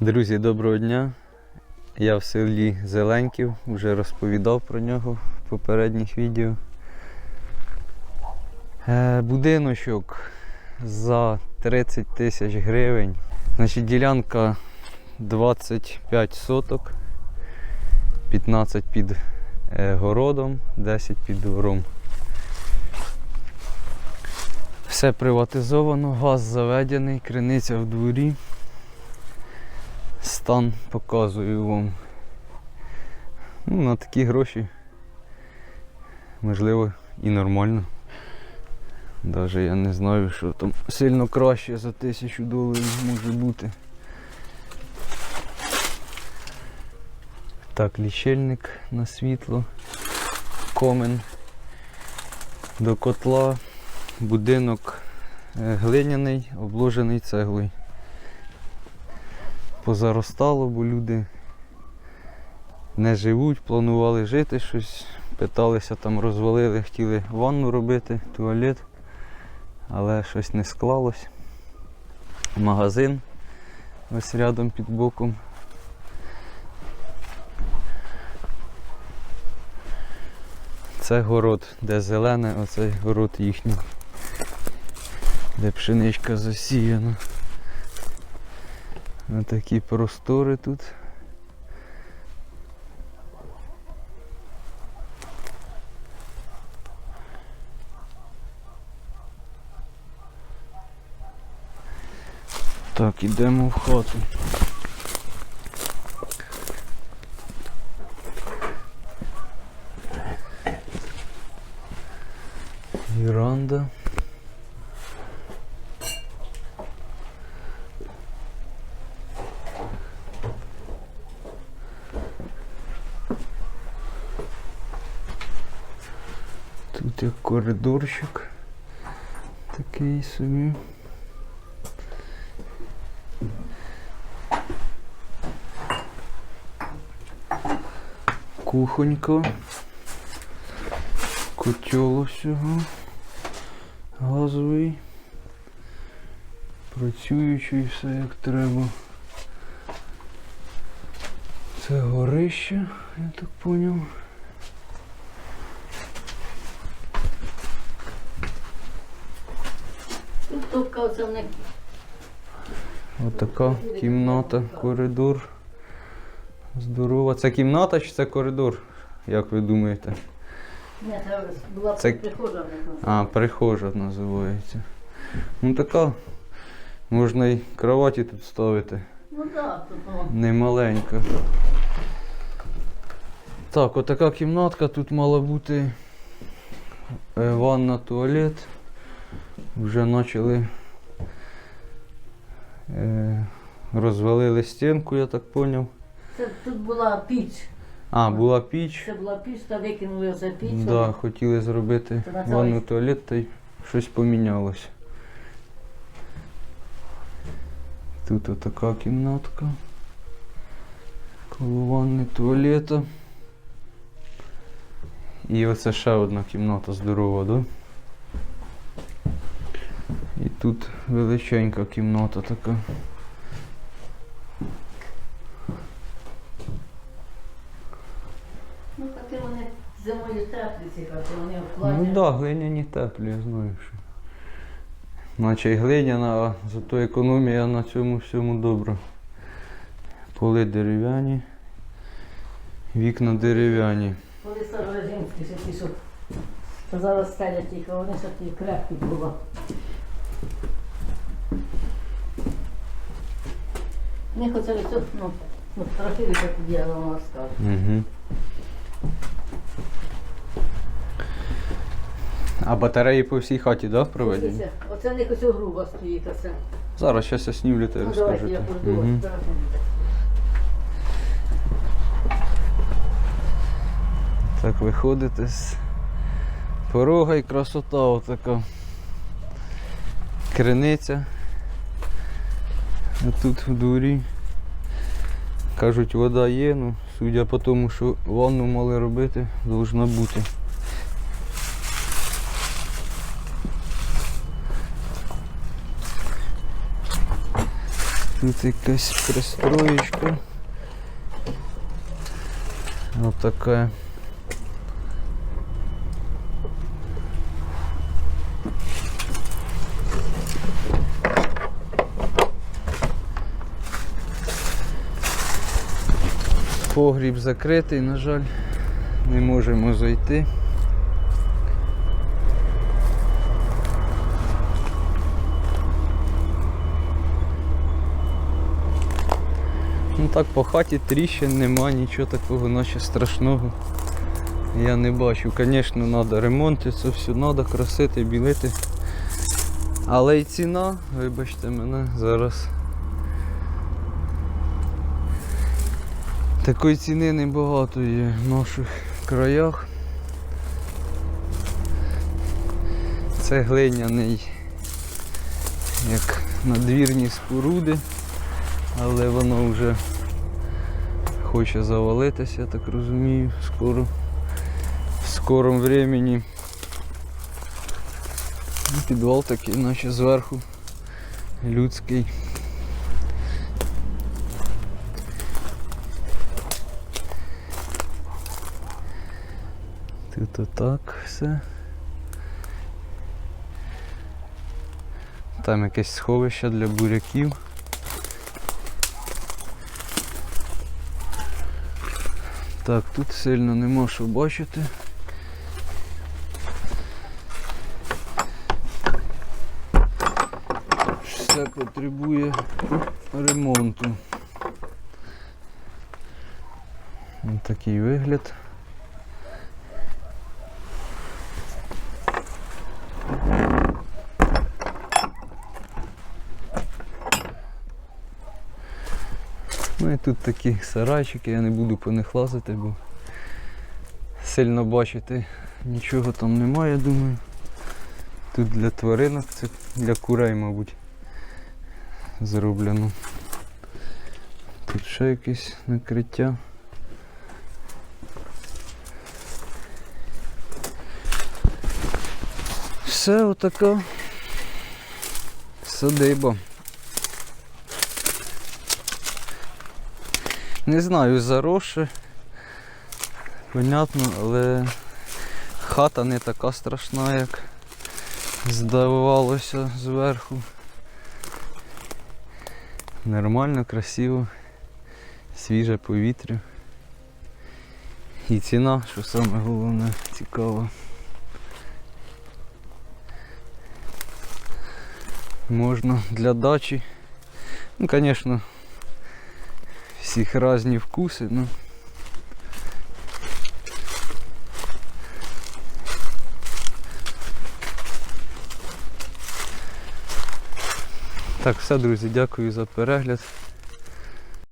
Друзі, доброго дня. Я в селі Зеленків, вже розповідав про нього в попередніх відео. Е, будиночок за 30 тисяч гривень. Значить, ділянка 25 соток, 15 під е, городом, 10 під двором. Все приватизовано, газ заведений, криниця в дворі. Стан показую вам. Ну, на такі гроші. Можливо, і нормально. Даже я не знаю, що там сильно краще за тисячу доларів може бути. Так, лічильник на світло, комен до котла, будинок е, глиняний, обложений цеглою позаростало, бо люди не живуть, планували жити щось, питалися там, розвалили, хотіли ванну робити, туалет, але щось не склалось. Магазин ось рядом під боком. Це город, де зелене, оцей город їхній, де пшеничка засіяна. На такі простори тут. Так, ідемо в хату. Віранда. Тут коридорчик такий собі. Кухонька. Котел всього. Газовий. Працюючий все як треба. Це горище, я так поняв. Тут топка оце в них. Отака кімната, коридор. Здорова. Це кімната чи це коридор? Як ви думаєте? Ні, це була Це- прихожа. А, прихожа називається. Ну така. Можна і кроваті тут ставити. Ну так, тут воно. Немаленька. Так, отака кімнатка. Тут мала бути е, ванна, туалет. Вже почали е, розвалили стінку, я так зрозумів. Це тут була піч. А, була піч. Це була піч, та викинули оце піч. Да, хотіли зробити на ванну туалет, та й щось помінялося. Тут отака кімнатка. Коло ванни туалета. І оце ще одна кімната здорова, да? Тут величенька кімната така. Ну, такі вони зимою теплі ці хати, вони Ну так, да, глиняні теплі, я знаю, що. Наче й глиняна, а зато економія на цьому всьому добра. Поли дерев'яні, вікна дерев'яні. Коли старорежимські ще ті, що зараз стелять їх, а вони ще ті крепкі були. Них оце все, ну, ну, трохи так але вона скаже. Угу. А батареї по всій хаті, да, проведені? Оце, оце в них ось груба стоїть, оце. Зараз щас я снімлю та Ну, давайте я розкажу. пройду. Зараз Так виходите з порога і красота отака. Криниця. А тут в дворі. Кажуть, вода є, ну, судя по тому, що ванну мали робити, повинна бути. Тут якась пристроєчка. Отака. Погріб закритий, на жаль, не можемо зайти. Ну так по хаті тріщин нема, нічого такого, наче страшного. Я не бачу. Звісно, треба ремонти, це все треба красити, білити. Але й ціна, вибачте мене, зараз. Такої ціни небагато є в наших краях. Це глиняний, як надвірні споруди, але воно вже хоче завалитися, я так розумію, скоро, в скорому времені. Ну, Підвал такий, наче зверху людський. Тут отак все. Там якесь сховище для буряків. Так, тут сильно нема що бачити. Все потребує ремонту. Ось такий вигляд. Ну і тут такі сарайчики, я не буду по них лазити, бо сильно бачити нічого там немає, я думаю. Тут для тваринок, це для курей, мабуть, зроблено. Тут ще якесь накриття. Все отака садиба. Не знаю, заросше. Понятно, але хата не така страшна, як здавалося зверху. Нормально, красиво, свіже повітря. І ціна, що саме головне, цікаво. Можна для дачі. Ну, звісно, всіх різні вкуси, ну. Так, все, друзі, дякую за перегляд.